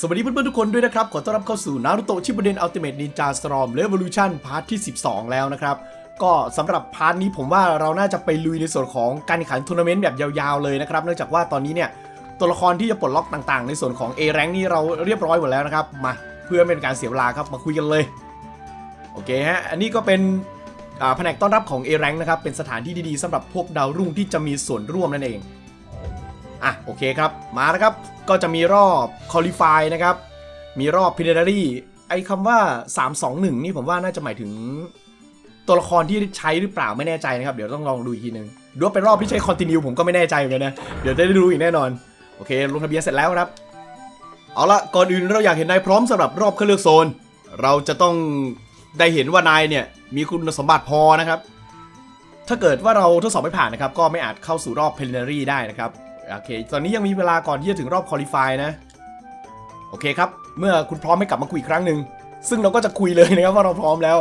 สวัสดีเพื่อนๆทุกคนด้วยนะครับ ขอต้อนรับเข้าสู่นารุโตะชิบุเดนอัลติเมทนินจาสตรอมเลเวอลูชันพาร์ทที่ 12 แล้วนะครับ ก็สำหรับพาร์ทนี้ผมว่าเราน่าจะไปลุยในส่วนของการแข่งขันทัวร์นาเมนต์แบบยาวๆเลยนะครับ เนื่องจากว่าตอนนี้เนี่ย ตัวละครที่จะปลดล็อกต่างๆ ในส่วนของ A rank นี่เราเรียบร้อยหมดแล้วนะครับ มาเพื่อเป็นการเสียเวลาครับมาคุยกันเลย โอเคฮะอันนี้ก็เป็นแผนกต้อนรับของ A rank นะครับเป็นสถานที่ดีๆสำหรับพวกดาวรุ่งที่จะมีส่วนร่วมนั่นเอง อะโอเคครับ มาแล้วครับ ก็จะมีรอบ Qualify นะครับ มีรอบ p r e d a t o r y ไอ้คำว่า 321 นี่ผมว่าน่าจะหมายถึง ตัวละครที่ใช้หรือเปล่าไม่แน่ใจนะครับ เดี๋ยวต้องลองดูอีกทีนึงดูว่าเป็นรอบที่ใช้ Continue ผมก็ไม่แน่ใจเหมือนกันนะ เดี๋ยวจะได้รู้อีกแน่นอน โอเค ลงทะเบียนเสร็จแล้วครับ เอาละก่อนอื่นเราอยากเห็นนายพร้อมสำหรับรอบเข้าเลือกโซน เราจะต้องได้เห็นว่านายเนี่ยมีคุณสมบัติพอนะครับ ถ้าเกิดว่าเราทดสอบไม่ผ่านนะครับ ก็ไม่อาจเข้าสู่รอบ preliminary ได้นะครับ โอเค ตอนนี้ยังมีเวลาก่อนที่จะถึงรอบ qualify นะ โอเคครับ เมื่อคุณพร้อมให้กลับมาคุยอีกครั้งหนึ่ง ซึ่งเราก็จะคุยเลยนะครับว่าเราพร้อมแล้ว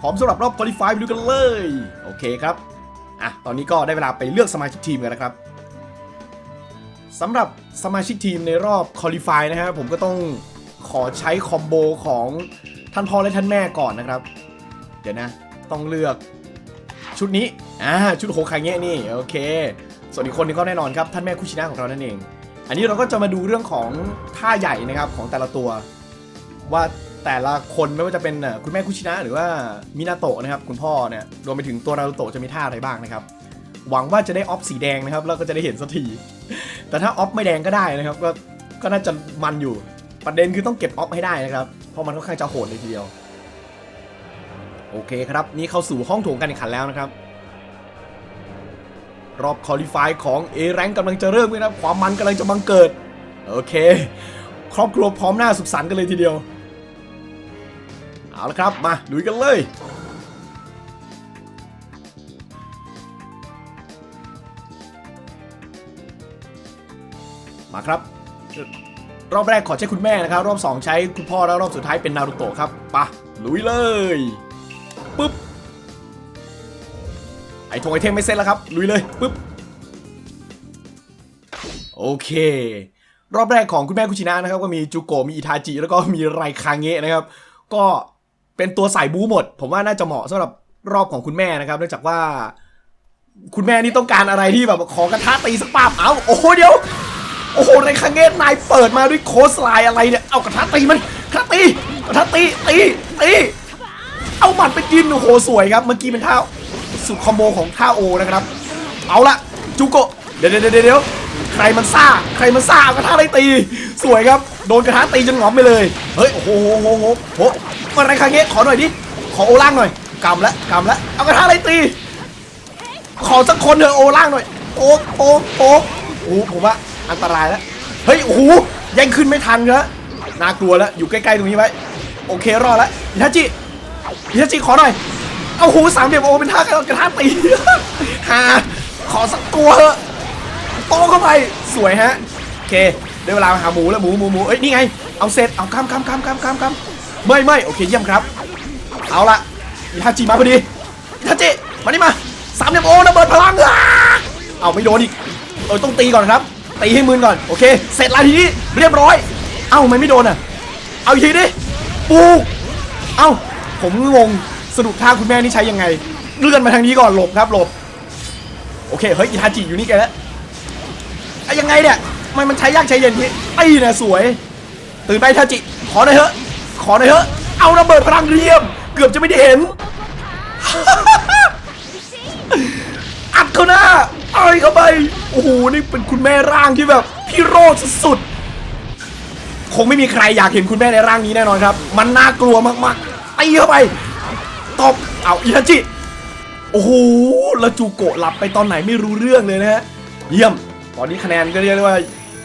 พร้อมสำหรับรอบ qualify ไปดูกันเลย โอเคครับ อะ ตอนนี้ก็ได้เวลาไปเลือกสมาชิกทีมกันนะครับสำหรับสมาชิกทีมในรอบ qualify นะฮะผมก็ต้องขอใช้คอมโบของท่านพ่อและท่านแม่ก่อนนะครับ เดี๋ยวนะ ต้องเลือกชุดนี้ อ่า ชุดโฮคาเงะนี่ โอเค ส่วนอีกคนนึงก็แน่นอนครับท่านแม่คุชินะของเรานั่นเอง อันนี้เราก็จะมาดูเรื่องของท่าใหญ่นะครับของแต่ละตัว ว่าแต่ละคนไม่ว่าจะเป็นคุณแม่คุชินะหรือว่ามินาโตะนะครับคุณพ่อเนี่ยรวมไปถึงตัวนารูโตะจะมีท่าอะไรบ้างนะครับหวังว่าจะได้ออฟสีแดงนะครับแล้วก็จะได้เห็นสักทีแต่ถ้าออฟไม่แดงก็ได้นะครับก็ก็น่าจะมันอยู่ประเด็นคือต้องเก็บออฟให้ได้นะครับเพราะมันค่อนข้างจะโหดเลยทีเดียว โอเคครับ นี่เข้าสู่ห้องโถงการแข่งขันแล้วนะครับ รอบคอลิฟายของ A rank กำลังจะเริ่มนะครับความมันกำลังจะบังเกิด โอเค ครอบครัวพร้อมหน้าสุขสันต์กันเลยทีเดียว เอาละครับ มาลุยกันเลยมาครับ รอบแรกขอใช้คุณแม่นะครับ รอบ 2 ใช้คุณพ่อแล้วรอบสุดท้ายเป็นนารูโตะครับปะลุยเลย ไอทงไอเทมไม่เซ็ตแล้วครับลุยเลยปุ๊บโอเค รอบแรกของคุณแม่คุชินะนะครับก็มีจูโกมีอิทาจิแล้วก็มีไรคางเงะนะครับ ก็เป็นตัวสายบูหมด ผมว่าน่าจะเหมาะสำหรับรอบของคุณแม่นะครับ เนื่องจากว่า คุณแม่นี่ต้องการอะไรที่แบบขอกระทะตีสักปาบเอาโอ้โหเดี๋ยวโอ้โหไรคางเงะนายเปิดมาด้วยโคสไลน์อะไรเนี่ยเอากระทะตีมันกระทะตีกระทะตีตีตีเอาหมัดไปกินโอ้โหสวยครับ เมื่อกี้เป็นท่า สุดคอมโบของท่าโอนะครับ เอาละจูโกเดี๋ยวเดี๋ยวเดี๋ยวใครมันซ่า ใครมันซ่าเอากระทะอะไรตี สวยครับ โดนกระทะตีจนหงอมไปเลย เฮ้ย โอ้โหโอ้โหโอ้โหโอ้โหอะไรคาเงี้ยขอหน่อยดิ ขอโอล่างหน่อยกำละกำละเอากระทะอะไรตี ขอสักคนเถอะโอล่างหน่อย โอ๊กโอ๊กโอ๊กโอ้ผมว่าอันตรายแล้ว เฮ้ย โอ้โหยังขึ้นไม่ทันครับน่ากลัวแล้ว อยู่ใกล้ๆตรงนี้ไว้ โอเครอดแล้วอิทาจิอิทาจิขอหน่อย เอาหูสามเหลี่ยมโอเป็นท่ากระทะตีฮาขอสักตัวเถอะโตเข้าไปสวยฮะโอเคได้เวลาหาหมูแล้วหมูหมูหมูเอ้ยนี่ไงเอาเสร็จเอาคำคำคำคำคำคำไม่ไม่โอเคเยี่ยมครับ เอาละอิทาจิมาพอดีอิทาจิมานี่มาสามเหลี่ยมโอระเบิดพลังเอาไม่โดนอีกเออต้องตีก่อนครับตีให้มืนก่อนโอเค เสร็จแล้วทีนี้เรียบร้อย เอ้าไมไม่โดนอะเอาอีกทีดิปู เอ้าผมงง สรุปท่าคุณแม่นี่ใช้ยังไงเลื่อนมาทางนี้ก่อนหลบครับหลบ โอเคเฮ้ยอิทาจิอยู่นี่แกแล้วไอ้ยังไงเนี่ยทำไมมันใช้ยากใช้เย็นที่ไอ้เนี่ยสวย ตื่นไปอิทาจิ ขอหน่อยเถอะ ขอหน่อยเถอะ เอาระเบิดพลังเรียม เกือบจะไม่ได้เห็นอัดเขาหน้าเอ้ยเข้าไปโอ้โหนี่เป็นคุณแม่ร่างที่แบบพี่โรดสุดๆคงไม่มีใครอยากเห็นคุณแม่ในร่างนี้แน่นอนครับ มันน่ากลัวมากๆตีเข้าไป ตบเอาอิทาจิโอ้โหแล้วจูโกะหลับไปตอนไหนไม่รู้เรื่องเลยนะฮะเยี่ยม ตอนนี้คะแนนก็เรียกได้ว่า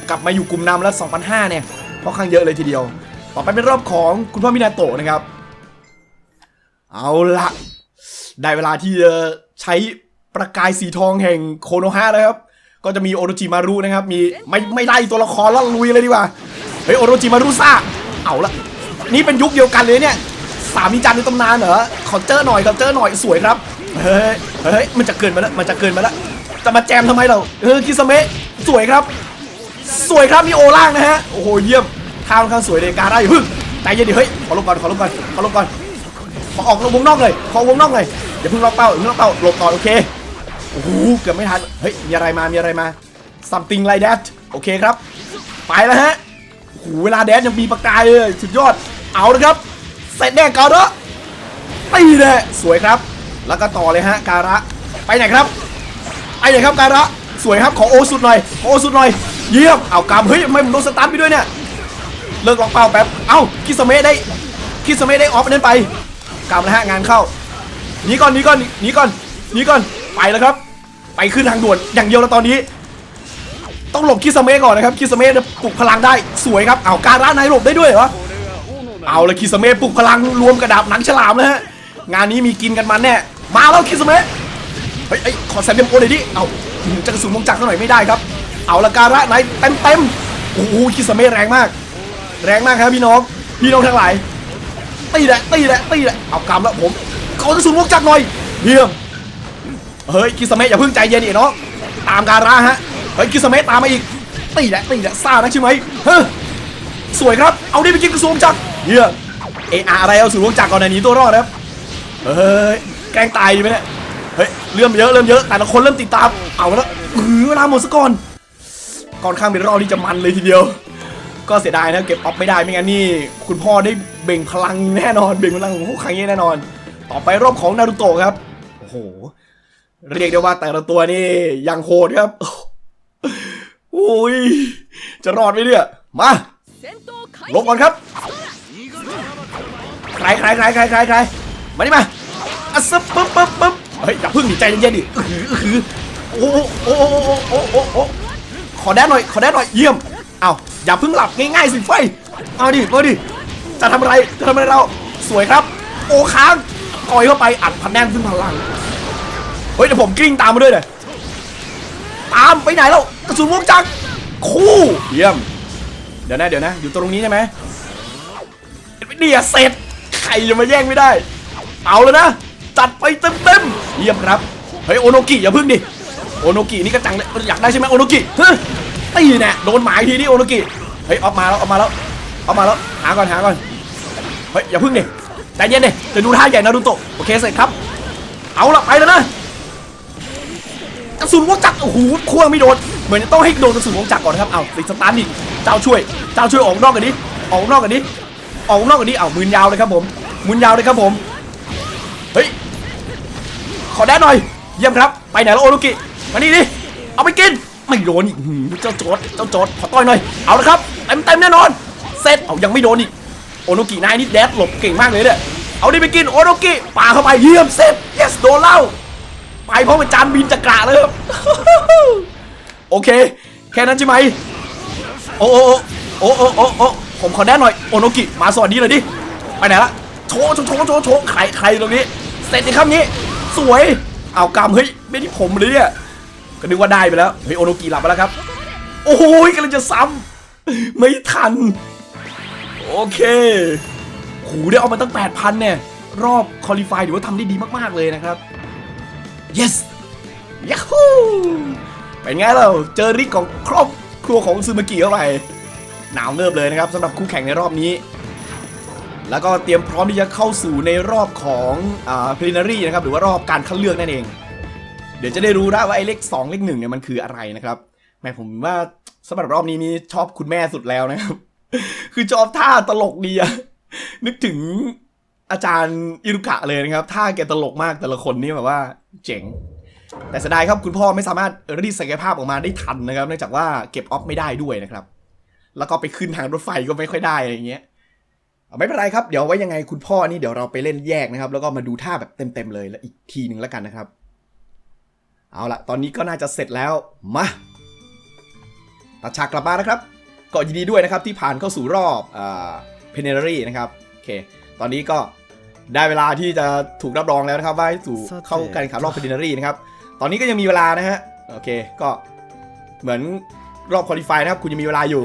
กลับมาอยู่กลุ่มนำแล้ว2,500เนี่ยค่อนข้างเยอะเลยทีเดียว ต่อไปเป็นรอบของคุณพ่อมินาโตะนะครับ เอาละได้เวลาที่จะใช้ประกายสีทองแห่งโคโนฮะแล้วครับ ก็จะมีโอโรจิมารุนะครับ มีไม่ไม่ได้ตัวละครล้วลุยเลยดีกว่า เฮ้ยโอโรจิมารุซ่า เอาละนี่เป็นยุคเดียวกันเลยเนี่ย สามีจันในตำนานเหรอขอเจอหน่อยขอเจอหน่อยสวยครับเฮ้ยเฮ้ยมันจะเกินมาแล้วมันจะเกินมาแล้วจะมาแจมทำไมเราเออคิสเมะสวยครับ สวยครับมีโอล่างนะฮะโอ้โหเยี่ยมท่าค่อนข้างสวยเลยการ่าอย่าพึ่งใจเย็นดิเฮ้ยขอลงก่อนขอลงก่อนขอลงก่อนขอออกวงนอกเลยขอวงนอกเลยอย่าเพิ่งล็อกเป้าอย่าเพิ่งล็อกเป้าหลบก่อนโอเคโอ้โหเกือบไม่ทันเฮ้ยมีอะไรมามีอะไรมา something like that โอเคครับ ไปแล้วฮะโอ้โหเวลาแดนยังมีประกายเลยสุดยอดเอาเลยครับ เสร็จแน่การะตีเลยสวยครับ แล้วก็ต่อเลยฮะการะ ไปไหนครับไปไหนครับการะ สวยครับขอโอสุดหน่อยขอโอสุดหน่อย เยี่ยม เอากำเฮ้ยทำไมผมโดนสตาร์ทไปด้วยเนี่ย เลิกล็อกเป้าแป๊บ เอ้าคิสเมะได้คิสเมะได้ออฟนั้นไปกำนะฮะงานเข้าหนีก่อนหนีก่อนหนีก่อนหนีก่อนไปแล้วครับ ไปขึ้นทางด่วนอย่างเดียวแล้วตอนนี้ต้องหลบคิสเมะก่อนนะครับคิสเมะปลุกพลังได้สวยครับเอาการะนายหลบได้ด้วยเหรอ เอาเลยคิสเมะปลุกพลังรวมกระดาบหนังฉลามนะฮะ งานนี้มีกินกันมันแน่ มาแล้วคิสเมะเฮ้ยขอแซมเดมโอเลยดิ เอาจะกระสุนวงจักรเขาหน่อยไม่ได้ครับ เอาละการะไหนเต็มเต็มๆโอ้โหคิสเมะแรงมาก แรงมากครับพี่น้อง พี่น้องทั้งหลาย ตีแหละ ตีแหละ ตีแหละ เอากำแล้วผม ขอกระสุนวงจักรหน่อยเยี่ยมเฮ้ยคิสเมะอย่าเพิ่งใจเย็นอีกเนาะตามการะฮะ เฮ้ยคิสเมะตามมาอีก ตีแหละ ตีแหละซ่านะใช่ไหมเฮ้ยสวยครับ เอาดิไปกินกระสุนวงจักร เยี่ยเออะอะไรเอาสุนวงจักรก่อนนหนีตัวรอดครับเฮ้ยแกล้งตายดีไหมเนี่ยเฮ้ยเริ่มเยอะเริ่มเยอะแต่ละคนเริ่มติดตามเอาแล้วเวลาหมดซะก่อนก่อนข้ามเป็นรอบที่จะมันเลยทีเดียว ก็เสียดายนะเก็บออฟไม่ได้ไม่งั้นนี่คุณพ่อได้เบ่งพลังแน่นอนเบ่งพลังของพวกครั้งนี้แน่นอน ต่อไปรอบของนารูโตะครับโอ้โหเรียกได้ว่าแต่ละตัวนี่ยังโหดครับโอ้ยจะรอดไหมเนี่ยมาลบก่อนครับ ใครใครใครใครใครใครมาดิมาอะซึบปึ๊บปึ๊บปึ๊บเฮ้ยอย่าพึ่งดิใจเย็นๆดิอื้อหืออื้อหือโอ้โหโอ้โอ้โอ้โอ้ขอแดนหน่อยขอแดนหน่อยเยี่ยมเอาอย่าพึ่งหลับง่ายๆสิไฟเอาดิมาดิจะทำอะไรจะทำอะไรเราสวยครับ โอ้ค้างก่อยเข้าไปอัดพันแน่นขึ้นพลังเฮ้ยเดี๋ยวผมกลิ้งตามมาด้วยเลยตามไปไหนแล้วกระสุนวงจักรคู่เยี่ยม เดี๋ยวนะเดี๋ยวนะ อยู่ตรงนี้ใช่ไหมเดี๋ยวเสร็จ ใครจะมาแย่งไม่ได้ เอาแล้วนะ จัดไปเต็มเต็มๆเยี่ยมครับ เฮ้ยโอโนกิอย่าพึ่งดิ โอโนกินี่ก็จังเลยอยากได้ใช่ไหมโอโนกิเฮ้ยตีแน่โดนหมายทีนี่โอโนกิเฮ้ยออกมาแล้วออกมาแล้วออกมาแล้วหาก่อนหาก่อนเฮ้ยอย่าพึ่งดิใจเย็นดิจะดูท่าใหญ่นารูโตโอเคเสร็จครับ เอาละไปแล้วนะกระสุนวงจักรโอ้โหควงไม่โดนเหมือนจะต้องให้โดนกระสุนวงจักรก่อนนะครับเอาติดสตาร์ทอีกเจ้าช่วยเจ้าช่วยออกนอกกันดิออกนอกกันดิ ออกนอกกันดิเอามืนยาวเลยครับผมมืนยาวเลยครับผมเฮ้ยขอแดนหน่อยเยี่ยมครับไปไหนแล้วโอโนกิมานี่ดิเอาไปกินไม่โดนอีกเจ้าโจดเจ้าโจดขอต่อยหน่อยเอาละครับเต็มเต็มแน่นอนเสร็จเอายังไม่โดนอีกโอโนกินายนี่แดดหลบเก่งมากเลยเนี่ยเอาดิไปกินโอโนกิปาเข้าไปเยี่ยมเสร็จ yes โดนเล่าไปเพราะเป็นจานบินจักระเลยครับโอเค แค่นั้นใช่ไหมโอ้โอ้โอ้โอ้โอ้ ผมขอแน่หน่อยโอโนกิมาสวัสดีหน่อยดิไปไหนละโชว์โชว์โชว์โชว์โชว์ใครใครตรงนี้ เสร็จในคำนี้ สวยเอากำเฮ้ยไม่ที่ผมเลยเนี่ยก็นึกว่าได้ไปแล้วเฮ้ยโอโนกิหลับไปแล้วครับ โอ้โหกำลังจะซ้ำไม่ทัน โอเคโหได้เอามาตั้ง 8,000 เนี่ย รอบคอลี่ฟายถือว่าทำได้ดีมาก ๆ เลยนะครับ yes ยั h ฮูเป็นไงเราเจอริกของครอบครัวของซูมากิเข้าไป หนาวเนิบเลยนะครับสำหรับคู่แข่งในรอบนี้ แล้วก็เตรียมพร้อมที่จะเข้าสู่ในรอบของอ่า preliminary นะครับหรือว่ารอบการคัดเลือกนั่นเอง เดี๋ยวจะได้รู้นะว่าไอ้เลข 2 เลข1เนี่ยมันคืออะไรนะครับแม่ผมว่าสำหรับรอบนี้นี่ชอบคุณแม่สุดแล้วนะครับ คือชอบท่าตลกดีอะนึกถึงอาจารย์อิรุกะเลยนะครับท่าแกตลกมากแต่ละคนนี่แบบว่า เจ๋ง แต่เสียดายครับคุณพ่อไม่สามารถรีดศักยภาพออกมาได้ทันนะครับเนื่องจากว่าเก็บออฟไม่ได้ด้วยนะครับ แล้วก็ไปขึ้นทางรถไฟก็ไม่ค่อยได้อะไรเงี้ยไม่เป็นไรครับ เดี๋ยวไว้ยังไงคุณพ่อนี่เดี๋ยวเราไปเล่นแยกนะครับ แล้วก็มาดูท่าแบบเต็มๆเลยแล้วอีกทีหนึ่งแล้วกันนะครับ เอาละตอนนี้ก็น่าจะเสร็จแล้ว มาตัดฉากกลับมานะครับก็ยินดีด้วยนะครับที่ผ่านเข้าสู่รอบอ่าเพเนอรี่นะครับโอเค ตอนนี้ก็ได้เวลาที่จะถูกรับรองแล้วนะครับว่าสู่เข้าการแข่งขันรอบเพเนอรี่นะครับ ตอนนี้ก็ยังมีเวลานะฮะโอเค ก็เหมือน รอบคอลี่ายนะครับ คุณยังมีเวลาอยู่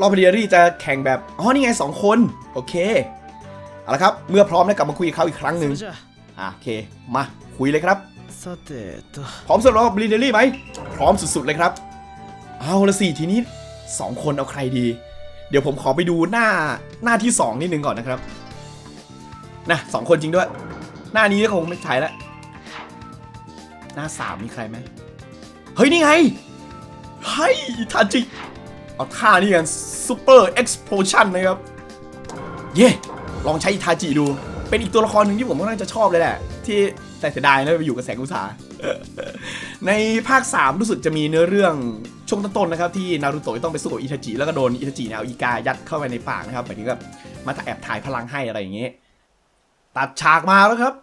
รอบพรีเยรี่จะแข่งแบบ อ๋อ นี่ไง 2 คน โอเค เอาละครับ เมื่อพร้อมแล้วกลับมาคุยกับเขาอีกครั้งหนึ่งอะโอเค มา คุยเลยครับ พร้อมสำหรับบรีเอรี่ไหม พร้อมสุดๆเลยครับ เอาละสิทีนี้ 2 คนเอาใครดี เดี๋ยวผมขอไปดูหน้าหน้าที่ 2 นิดนึงก่อนนะครับ นะสองคนจริงด้วย หน้านี้ก็คงไม่ใช่แล้วหน้าสามมีใครไหมเฮ้ยนี่ไง เฮ้ยทาจิเอาท่านี่กันซูเปอร์เอ็กซ์โพชันนะครับ เย่ลองใช้อิทาจิดู เป็นอีกตัวละครหนึ่งที่ผมค่อนข้างจะชอบเลยแหละ ที่แต่เสียดายนะไปอยู่กับแสงอุตสาในภาค 3 รู้สึกจะมีเนื้อเรื่องช่วงต้นๆนะครับ ที่นารูโตะต้องไปสู้กับอิทาจิแล้วก็โดนอิทาจิเนี่ยเอาอีกายัดเข้าไปในปากนะครับหมายถึงแบบมาแอบถ่ายพลังให้อะไรอย่างเงี้ยตัดฉากมาแล้วครับ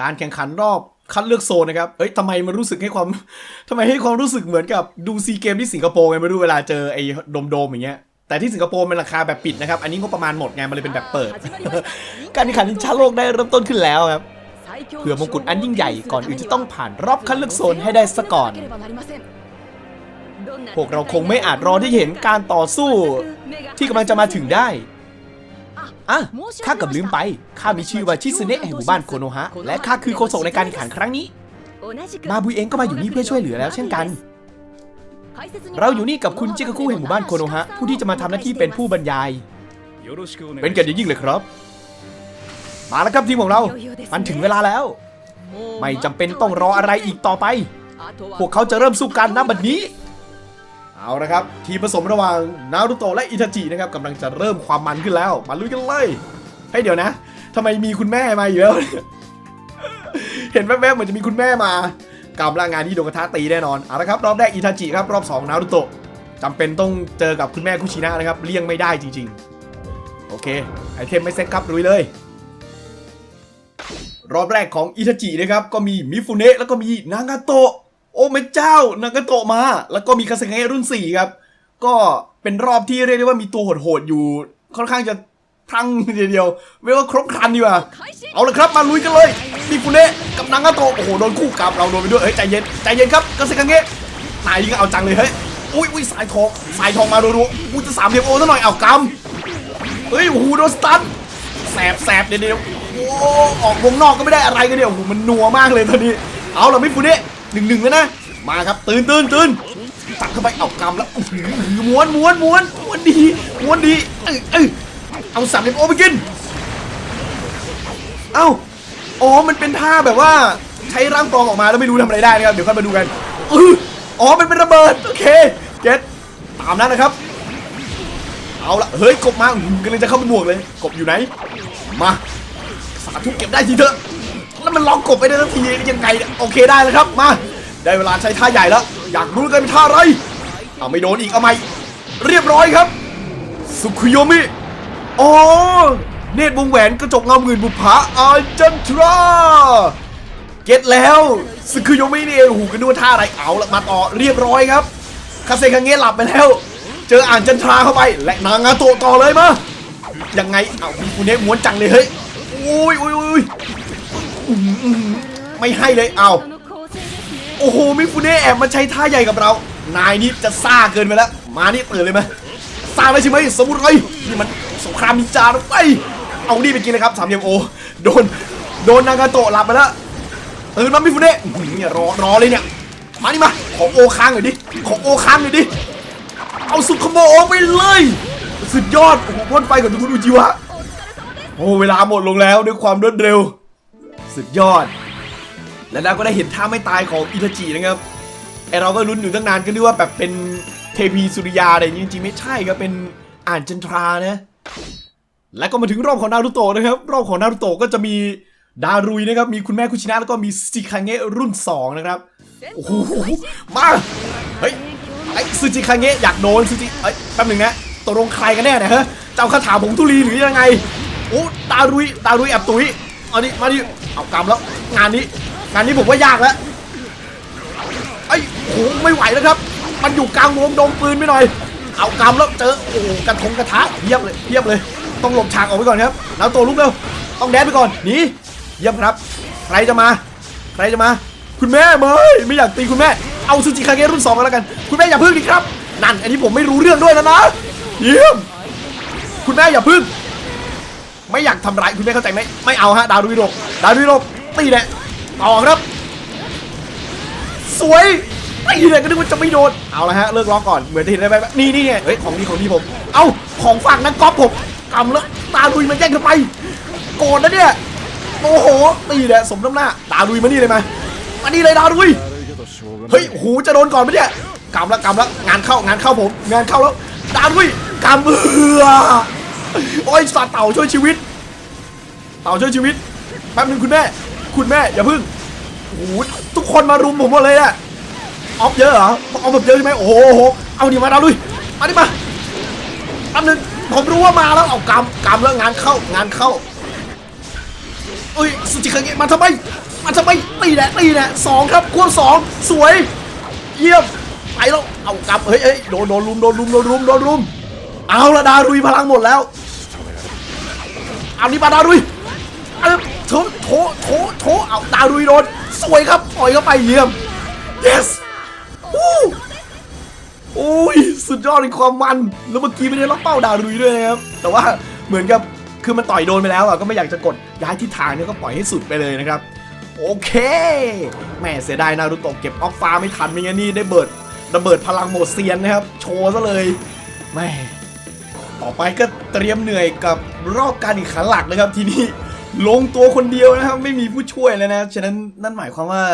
การแข่งขันรอบ คัดเลือกโซนนะครับเอ้ยทำไมมันรู้สึกให้ความทำไมให้ความรู้สึกเหมือนกับดูซีเกมที่สิงคโปร์ไงไม่รู้เวลาเจอไอ้โดมๆอย่างเงี้ย แต่ที่สิงคโปร์มันราคาแบบปิดนะครับ อันนี้งบประมาณหมดไงมันเลยเป็นแบบเปิด การแข่งขันชิงชาโลกได้เริ่มต้นขึ้นแล้วครับ เพื่เพื่ออมมงงกุกุฎฎอัอันนยิ่ยิ่งงใหใหญ่ญ่ก่ก่ออนนอื่อื่นนจะจะต้ต้อองงผ่าผ่านนรรออบบคัคัดดเลืเลืออกกโซโซนนให้ให้ได้ได้ซะซะก่ก่ออนนพวกเราคงไม่อาจรอที่เห็นการต่อสู้ที่ที่กำกำลัลังงจะจะมามาถึถึงงได้ได้ อะข้าข้ากักับบลืลืมมไปไป ข้ามีชื่อว่าชิซึเนะแห่งหมู่บ้านโคโนฮะ และข้าคือโฆษกในการแข่งขันครั้งนี้ มามาบุบุยยเอเองงก็ก็มามาออยู่ยู่นี่นี่เพื่เพื่ออช่ช่ววยยเหเหลืลืออแล้แล้ววเช่เช่นนกักันนเราเราออยู่ยู่นี่นี่กักับบคุคุณณจิจิกากาคุคุแห่แห่งงหหมู่มู่บ้าบ้านนโคโคโนโนฮะฮะผู้ผู้ที่ที่จะจะมามาทำทำหหน้าน้าที่ที่เป็เป็นนผู้ผู้บบรรรรยายายยเป็เป็นนกักันนออย่างยิ่ยิ่งงเลเลยยคครัรับบมาแล้วครับทีมของเราไม่ไม่จำจำเป็เป็นนต้ต้อองงรรอออะอะไรไรอีอีกกต่ต่ออไปไปพพววกกเขาเขาจะจะเริ่เริ่มมสู้สู้กักันนณณบับัดดนี้นี้ เอาละครับ ทีผสมระหว่างนารูโตะและอิทาจินะครับกำลังจะเริ่มความมันขึ้นแล้ว มาลุยกันเลยเฮ้เดี๋ยวนะทำไมมีคุณแม่มาอยู่แล้วเห็นแวบๆเหมือนจะมีคุณแม่มากำลังงานที่โดนกระทะตีแน่นอนเอาละครับรอบแรกอิทาจิครับรอบสองนารูโตะจำเป็นต้องเจอกับคุณแม่คุชินะนะครับเลี่ยงไม่ได้จริง ๆ โอเคไอเทมไม่เซ็ตครับลุยเลย รอบแรกของอิทาจินะครับก็มีมิฟุเนะแล้วก็มีนางาโตะ โอ้แม่เจ้านางาโตะมา แล้วก็มีคาเซเงะรุ่น 4 ครับ ก็เป็นรอบที่เรียกได้ว่ามีตัวโหดๆอยู่ ค่อนข้างจะพรังเดียวเรียกว่าครบครันดีกว่าเอาละครับมาลุยกันเลยมิฟุเนะกับนางาโตะโอ้โหโดนคู่กับเราโดนไปด้วยเฮ้ยใจเย็นใจเย็นครับคาเซเงะนายยิงเอาจังเลยเฮ้ยอุ้ยอุ้ยสายทองสายทองมารัวๆอุ้ยจะสามเหลี่ยมโอ้ซะหน่อยเอากำเฮ้ยโอ้โหโดนสตันแสบแสบเดี๋ยวโอ้ออกวงนอกก็ไม่ได้อะไรกันเดี๋ยวโอ้โหมันนัวมากเลยตอนนี้ เอาละมิฟุเนะ หนึ่งหนึ่งแล้วนะ มาครับตื่นตื่นตื่นตัดเข้าไปเอากำแล้วหือหือม้วนม้วนม้วนม้วนดีม้วนดีเอ้ยเอ้ยเอาสามเหลี่ยมโอไปกิน เอ้าอ๋อมันเป็นท่าแบบว่าใช้ร่างปลอมออกมาแล้วไม่รู้ทำอะไรได้นะครับเดี๋ยวค่อยมาดูกันอืออ๋อมันเป็นระเบิดโอเคเก็ตตามนั้นนะครับ เอาละเฮ้ยกบมากำลังจะเข้าไปบวกเลย กบอยู่ไหนมาสาธุเก็บได้ทีเถอะ แล้วมันล็อกกบไปได้ทันทียังไงโอเคได้แล้วครับมาได้เวลาใช้ท่าใหญ่แล้ว อยากรู้กันเป็นท่าอะไรเอาไม่โดนอีกเอาไหมเรียบร้อยครับสุคุโยมิอ๋อเนตรวงแหวนกระจกเงาหมื่นบุปผาอาจันทราเก็ตแล้วสุคุโยมินี่เองโอ้โหกันดูว่าท่าอะไรเอาละมาต่อเรียบร้อยครับคาเซคังเงะหลับไปแล้ว เจออ่านจันทราเข้าไป และนางาโตะต่อเลยมายังไงเอามีกูเนะม้วนจังเลยเฮ้ยอุ้ยอุ้ยอุ้ย อื้อหืออื้อหือไม่ให้เลยเอา โอ้โห มิฟูเนะแอบมาใช้ท่าใหญ่กับเรา นายนี่จะซ่าเกินไปแล้ว มานี่ตื่นเลยไหมซ่าเลยใช่ไหมสมุไรนี่มันสงครามนินจาแล้วไป เอานี่ไปกินเลยครับสามเหลี่ยมโอ โดน โดนนางาโตะหลับไปแล้วตื่นมามิฟูเนะอื้อหือเนี่ยรอรอเลยเนี่ย มานี่มา ขอโอค้างหน่อยดิ ขอโอค้างหน่อยดิ เอาสุดขโมยไปเลย สุดยอด โอ้โหพ่นไฟกับทุกคนอุจิวะ โอ้เวลาหมดลงแล้วด้วยความรวดเร็ว สุดยอด และเราก็ได้เห็นท่าไม่ตายของอิทาจินะครับไอเราก็ลุ้นอยู่ตั้งนานก็นึกว่าแบบเป็นเทพีสุริยาอะไรอย่างนี้จริงๆไม่ใช่ครับเป็นอ่านจันทรานะและก็มาถึงรอบของนารูโตะนะครับรอบของนารูโตะก็จะมีดารุยนะครับมีคุณแม่คุชินะแล้วก็มีซิคังเงะรุ่น 2 นะครับโอ้โหมาเฮ้ยไอ้ซูจิคังเงะอยากโดนซูจิเอ้ยแป๊บหนึ่งนะตกลงใครกันแน่เนี่ยฮะเจ้าคาถาผงทุลีหรือยังไงโอ้ดารุยดารุยแอบตุย เอาดิมาดิเอากำแล้วงานนี้ งานนี้ผมว่ายากแล้วไอ้ยโหไม่ไหวแล้วครับ มันอยู่กลางวงดงปืนไปหน่อย เอากำแล้วเจอโอ้โหกระทงกระทะเยียบเลยเยียบเลย ต้องหลบฉากออกไปก่อนครับแล้วตัวลุกเร็วต้องแดนไปก่อนหนีเยี่ยมครับ ใครจะมา ใครจะมา คุณแม่ไม่ไม่อยากตีคุณแม่เอาซูจิคาเกะรุ่นสองกันแล้วกัน คุณแม่อย่าพึ่งดิครับ นั่นอันนี้ผมไม่รู้เรื่องด้วยนะนะ เยี่ยม คุณแม่อย่าพึ่ง ไม่อยากทำร้ายคุณแม่เข้าใจไหมไม่เอาฮะดาวดุยโดกดาวดุยโดกตีแหละต่อครับ สวยตีเลยก็นึกว่าจะไม่โดนเอาละฮะเลิกร้องก่อนเหมือนจะเห็นได้ไหมนี่นี่เนี่ยเฮ้ยของดีของดีผม เอาของฝากนั้นกกอล์ฟผมกำแล้วตาลุยมันแย่งทำไมโกรธนะเนี่ยโมโหตีแหละสมน้ำหน้าตาลุยมานี่เลยมามานี่เลยดาลุยเฮ้ยโอ้โหจะโดนก่อนไหมเนี่ยกำแล้วกำแล้วงานเข้างานเข้าผม งานเข้าแล้วดาลุยกำเอือ โอ้ยสัตว์เต่าช่วยชีวิต เต่าช่วยชีวิตแป๊บนึงคุณแม่ คุณแม่อย่าพึ่งโอ้โหทุกคนมารุมผมหมดเลยอะออฟเยอะเหรอออฟแบบเยอะใช่ไหมโอ้โหเอาดิมาดาลุยมาดิมาแป๊บนึงผมรู้ว่ามาแล้วเอากำกำแล้วงานเข้างานเข้าเอ้ยสุจิคังเงะมาทำไมมาทำไมตีแหละตีแหละสองครับควงสองสวย เยี่ยมไปแล้วเอากลับเฮ้ยเฮ้ยโดนโดนลุมโดนลุมโดนลุมโดนลุมเอาละดารุยพลังหมดแล้ว เอานี่มาดารุยเอาโถโถโถโถเอาดารุยโดนสวยครับปล่อยเข้าไปเยี่ยม yes วู้โอ้ยสุดยอดในความมันแล้วเมื่อกี้ไม่ได้ล็อกเป้าดารุยด้วยนะครับแต่ว่าเหมือนกับคือมันต่อยโดนไปแล้วอะก็ไม่อยากจะกดย้ายทิศทางเนี่ยก็ปล่อยให้สุดไปเลยนะครับ โอเคแหม่เสียดายนารุโตะเก็บออกฟ้าไม่ทันไม่งั้นนี่ได้เบิดระเบิดพลังโหมดเซียนนะครับ โชว์ซะเลยแหม่ ต่อไปก็เตรียมเหนื่อยกับรอบการแข่งขันหลักนะครับทีนี้ลงตัวคนเดียวนะครับไม่มีผู้ช่วยเลยนะฉะนั้นนั่นหมายความว่า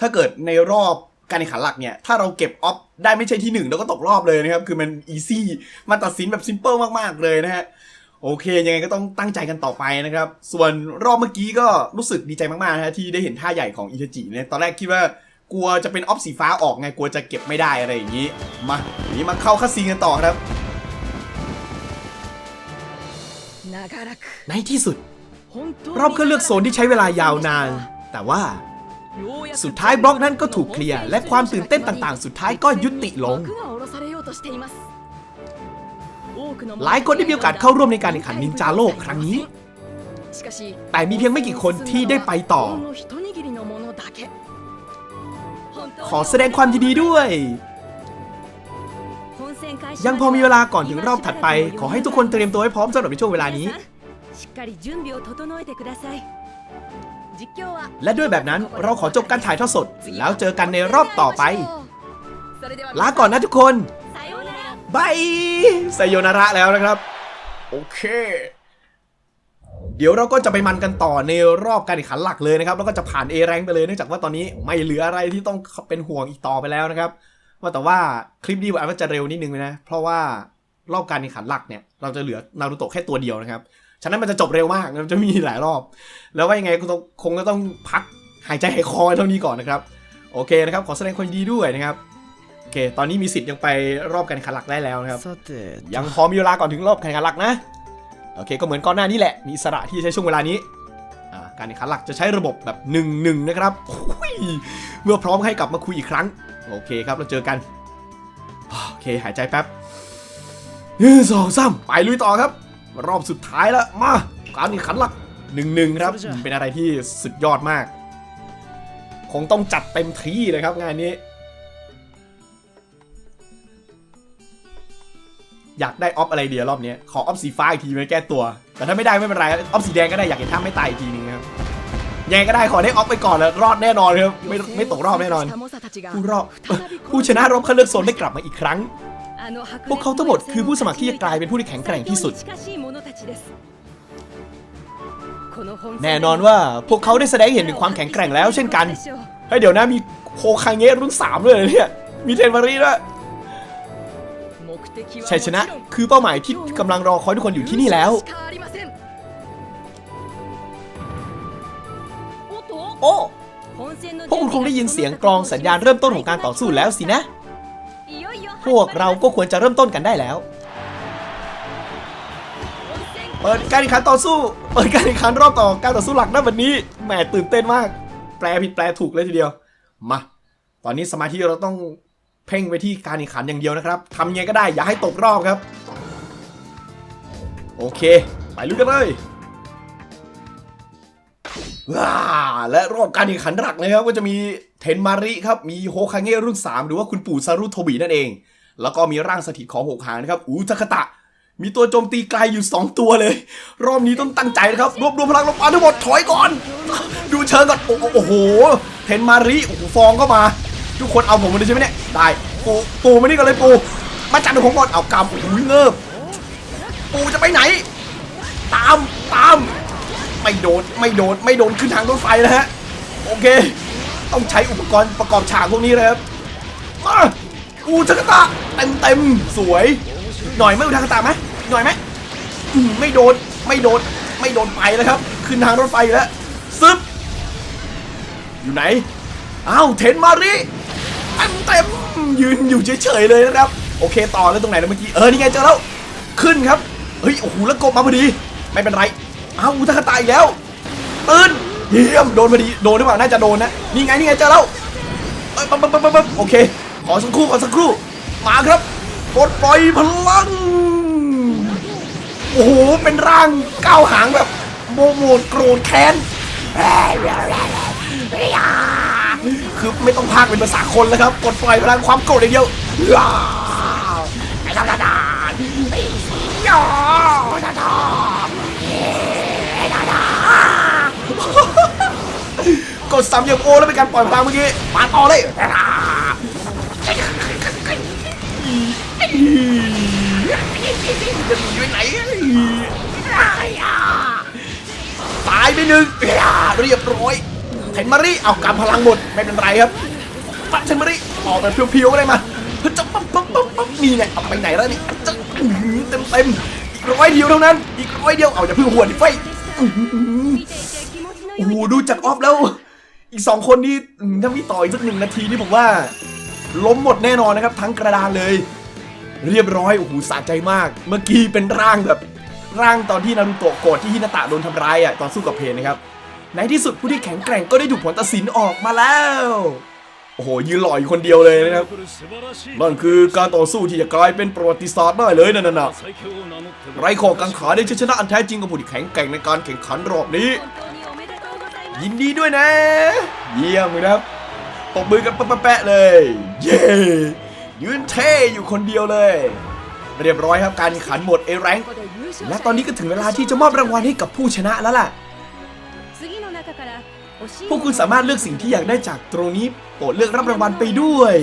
ถ้าเกิดในรอบการแข่งขันหลักเนี่ยถ้าเราเก็บออฟได้ไม่ใช่ที่หนึ่งเราก็ตกรอบเลยนะครับคือมันอีซี่มันตัดสินแบบซิมเปิลมากๆเลยนะฮะโอเค ยังไงก็ต้องตั้งใจกันต่อไปนะครับ ส่วนรอบเมื่อกี้ก็รู้สึกดีใจมากๆนะฮะที่ได้เห็นท่าใหญ่ของอิทจิเนี่ยตอนแรกคิดว่ากลัวจะเป็นออฟสีฟ้าออกไงกลัวจะเก็บไม่ได้อะไรอย่างนี้ มาทีนี้มาเข้าคัสซีนกันต่อครับ ในที่สุด รอบเครื่อเลือกโซนที่ใช้เวลายาวนาน แต่ว่า สุดท้ายบล็อกนั้นก็ถูกเคลียร์ และความตื่นเต้นต่างๆ สุดท้ายก็ยุติลง หลายคนได้มีโอกาสเข้าร่วมในการแข่งขันนินจาโลกครั้งนี้ แต่มีเพียงไม่กี่คนที่ได้ไปต่อ ขอแสดงความยินดีด้วย ยังพอมีเวลาก่อนถึงรอบถัดไป ขอให้ทุกคนเตรียมตัวให้พร้อมสำหรับในช่วงเวลานี้ และด้วยแบบนั้นเราขอจบการถ่ายทอดสด แล้วเจอกันในรอบต่อไป ลาก่อนนะทุกคนบายสยนาระแล้วนะครับ โอเค เดี๋ยวเราก็จะไปมันกันต่อในรอบการแข่งขันหลักเลยนะครับ แล้วก็จะผ่าน A แรงไปเลยเนื่องจากว่าตอนนี้ไม่เหลืออะไรที่ต้องเป็นห่วงอีกต่อไปแล้วนะครับ ว่าแต่ว่าคลิปนี้อาจจะเร็วนิดนึงนะ เพราะว่ารอบการแข่งขันหลักเนี่ยเราจะเหลือนารูโตะแค่ตัวเดียวนะครับ ฉะนั้นมันจะจบเร็วมากมันจะมีหลายรอบ แล้วว่ายังไงก็ต้องคงก็ต้องพักหายใจหายคอเท่านี้ก่อนนะครับโอเคนะครับ ขอแสดงความยินดีด้วยนะครับโอเค ตอนนี้มีสิทธิ์ยังไปรอบการแข่งขันหลักได้แล้วนะครับさてยังพอมีเวลาก่อนถึงรอบแข่งขันหลักนะโอเคก็เหมือนก่อนหน้านี้แหละมีอิสระที่จะใช้ช่วงเวลานี้อ่าการแข่งขันหลักจะใช้ระบบแบบ1นึนะครับโอ้ยเมื่อพร้อมให้กลับมาคุยอีกครั้ง โอเคครับเราเจอกัน โอเคหายใจแป๊บหนึ่งสองสามไปลุยต่อครับ รอบสุดท้ายแล้วมาการแข่งขันหลักหนึ่งหนึ่งครับ เป็นอะไรที่สุดยอดมาก คงต้องจัดเต็มที่เลยครับงานนี้ อยากได้ออฟอะไรเดียรอบนี้ ขอออฟสีฟ้าอีกทีมาแก้ตัว แต่ถ้าไม่ได้ไม่เป็นไรออฟสีแดงก็ได้อยากเห็นท่าไม่ตายอีกทีนึงครับ ยังไงก็ได้ขอได้ออฟไปก่อนแล้วรอดแน่นอนครับไม่ไม่ตกรอบแน่นอน ผู้รอบผู้ชนะรอบคัดเลือกโซนได้กลับมาอีกครั้ง พวกเขาทั้งหมดคือผู้สมัครที่จะกลายเป็นผู้ที่แข็งแกร่งที่สุด แน่นอนว่าพวกเขาได้แสดงให้เห็นถึงความแข็งแกร่งแล้วเช่นกันเฮ้ยเดี๋ยวนะมีโคคังเงะรุ่นสามด้วยเหรอเนี่ยมีเทนมารีด้วยชัยชนะคือเป้าหมายที่กำลังรอคอยทุกคนอยู่ที่นี่แล้ว โอ้พวกคุณคงได้ยินเสียงกลองสัญญาณเริ่มต้นของการต่อสู้แล้วสินะ พวกเราก็ควรจะเริ่มต้นกันได้แล้ว เปิดการแข่งขันต่อสู้ เปิดการแข่งขันรอบต่อการต่อสู้หลักนะวันนี้ แหมตื่นเต้นมาก แปลผิดแปลถูกเลยทีเดียว มา ตอนนี้สมาธิเราต้องเพ่งไปที่การแข่งขันอย่างเดียวนะครับทำยังไงก็ได้อย่าให้ตกรอบครับ โอเค ไปลุยกันเลยว้า และรอบการแข่งขันหลักนะครับก็จะมีเทนมาริครับ มีโฮคาเงะรุ่น 3 หรือว่าคุณปู่ซารุโทบินั่นเอง แล้วก็มีร่างสถิตของหกหางนะครับอูทาคาตะ มีตัวโจมตีไกลอยู่ 2 ตัวเลย รอบนี้ต้องตั้งใจนะครับรวบรวมพลังลงมาทั้งหมดถอยก่อน ดูเชิงก่อนโอ้โห เทนมาริโอ้โหฟองเข้ามา ทุกคนเอาผมมาเลยใช่ไหมเนี่ยได้ปูปูมานี่กันเลยปูมาจัดของก่อนเอากำโอ้โหเงิบปูจะไปไหน ตามตาม ไม่โดนไม่โดนไม่โดนขึ้นทางรถไฟนะฮะโอเค ต้องใช้อุปกรณ์ประกอบฉากพวกนี้เลยครับมาอูทักตะเต็มเต็มๆสวย หน่อยไหม่อูทักตะไหมหน่อยไหมไม่โดนไม่โดนไม่โดนไปแล้วครับ ขึ้นทางรถไฟแล้วซึบอยู่ไหนอ้าวเทนมาริเต็มเต็มๆยืนอยู่เฉยๆเลยนะครับ โอเคต่อแล้วตรงไหนนะเมื่อกี้เออนี่ไงเจอแล้วขึ้นครับเฮ้ยโอ้โหแล้วกบมาพอดี ไม่เป็นไร อ้าวอูทักตะอีกแล้วตื่นเยี่ยมโดนพอดีโดนหรือเปล่าน่าจะโดนนะนี่ไงนี่ไงเจอแล้วเอ้ยปั๊บปั๊บปั๊บปั๊บโอเค ขอสักครู่ขอสักครู่มาครับปลดปล่อยพลังโอ้โหเป็นร่างก้าวหางแบบโมโหดโกรธแค้นคือไม่ต้องพากเป็นภาษาคนแล้วครับปลดปล่อยพลังความโกรธอย่างเดียวไอ้ดาดาดาไอ้ยอดา กดสามเหลี่ยมโอแล้วเป็นการปล่อยพลังเมื่อกี้มาต่อเลยจะหนีไปไหนตายไปหนึ่งเรียบร้อยเทนมารีเอาการพลังหมดไม่เป็นไรครับฟันเทนมารีออกแบบเพียวๆก็ได้มาเพื่อจะปั๊บปั๊บปั๊บปั๊บนี่เนี่ยเอาไปไหนแล้วนี่จะเต็มเต็มอีกร้อยเดียวเท่านั้น อีกร้อยเดียวเอาอยาพึ่งหัวนไฟโอ้โหดูจากออฟแล้ว อีกสองคนนี้อืมถ้ามีต่ออีกสักหนึ่งนาทีนี่ผมว่า ล้มหมดแน่นอนนะครับ ทั้งกระดานเลย เรียบร้อยโอ้โหสะใจมาก เมื่อกี้เป็นร่างแบบร่างตอนที่นารูโตะโกรธที่ฮินาตะโดนทำร้ายอะตอนสู้กับเพนนะครับในที่สุดผู้ที่แข็งแกร่งก็ได้ถูกผลตัดสินออกมาแล้ว โอ้โหยืนหล่ออยู่คนเดียวเลยนะครับนั่นคือการต่อสู้ที่จะกลายเป็นประวัติศาสตร์ได้เลยนั่นน่ะไรขอกังขาได้ชัยชนะอันแท้จริงกับผู้ที่แข็งแกร่งในการแข่งขันรอบนี้ ยินดีด้วยนะ เยี่ยมเลยครับตบมือกันแปะๆเลย เย้ยืนเท่อยู่คนเดียวเลย เรียบร้อยครับการขันหมดเอรังและตอนนี้ก็ถึงเวลาที่จะมอบรางวัลให้กับผู้ชนะแล้วล่ะ พวกคุณสามารถเลือกสิ่งที่อยากได้จากตรงนี้โปรดเลือกรับรางวัลไปด้วย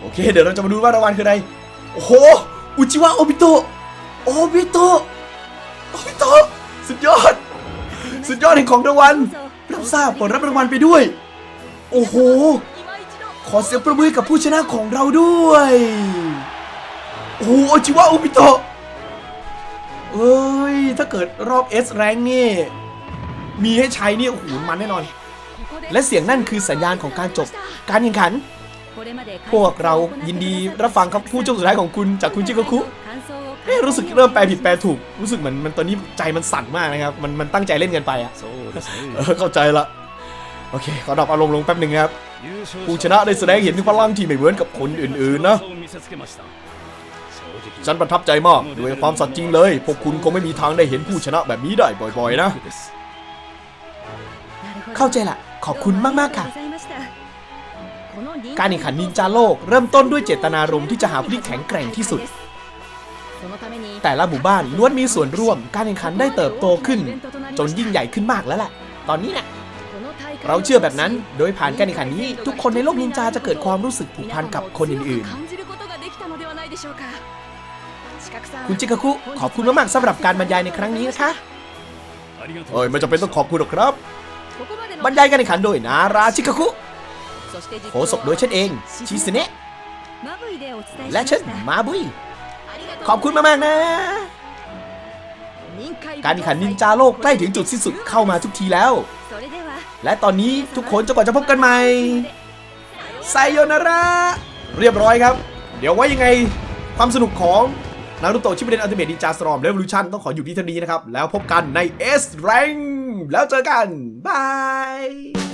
โอเค เดี๋ยวเราจะมาดูว่ารางวัลคืออะไร โอ้โห อุจิวะโอบิโตะ โอบิโตะ โอบิโตะ สุดยอด สุดยอดแห่งของรางวัล รับทราบผลรับรางวัลไปด้วย โอ้โห ขอเสียงประมือกับผู้ชนะของเราด้วย โอ้โหอจิวะอุปิโตเอ้ย ถ้าเกิดรอบ S แรงนี่ มีให้ใช้นี่โอ้โหมันแน่นอน และเสียงนั่นคือสัญญาณของการจบ การแข่งขัน พวกเรายินดีรับฟังครับผู้จบสุดท้ายของคุณจากคุณจิโกคุรู้สึกเริ่มแปลผิดแปลถูก รู้สึกเหมือนมันตอนนี้ใจมันสั่นมากนะครับ มันมันตั้งใจเล่นกันไปอะ เออเข้าใจละโอเคขอดับอารมณ์ลงแป๊บหนึ่งครับผู้ชนะได้แสดงเห็นถึงพลังที่ไม่เหมือนกับคนอื่นๆนะฉันประทับใจมากด้วยความสัตย์จริงเลย พวกคุณคงไม่มีทางได้เห็นผู้ชนะแบบนี้ได้บ่อยๆนะ เข้าใจละ ขอบคุณมากๆค่ะ การแข่งขันนินจาโลกเริ่มต้นด้วยเจตนารมณ์ที่จะหาผู้ที่แข็งแกร่งที่สุด แต่ละหมู่บ้านล้วนมีส่วนร่วมการแข่งขันได้เติบโตขึ้น จนยิ่งใหญ่ขึ้นมากแล้วแหละ ตอนนี้เนี่ยเราเราเชื่เชื่ออแบแบบบนั้นั้นนโดยผ่านการแข่งขันนี้ ทุกคนในโลกนินจาจะเกิดความรู้สึกผูกพันกับคนอื่นๆๆคุณจิกาคุ ขอบคุณมากๆสำหรับการบรรยายในครั้งนี้นะคะเอ้ยไม่จำเป็นต้องขอบคุณหรอกครับบบรรรรยายายการแข่งขันโดยนาราชิกาคุโคโคศกโดยฉันเอง ชิสเนะและและฉัฉันนมามาบุย ขอบคุณมากๆนะ การแข่งขันนินจาโลกใกล้ถึงจุดสิ้นสุดเข้ามาทุกทีแล้ว และตอนนี้ทุกคนจนกว่าจะพบกันใหม่ไซโยนาระเรียบร้อยครับ เดี๋ยวไว้ยังไงความสนุกของนารูโตะชิบเดนอัลติเมทนินจาสตรอมเรวลูชั่นต้องขออยู่ที่เท่านี้นะครับ แล้วพบกันใน S Rank แล้วเจอกัน บาย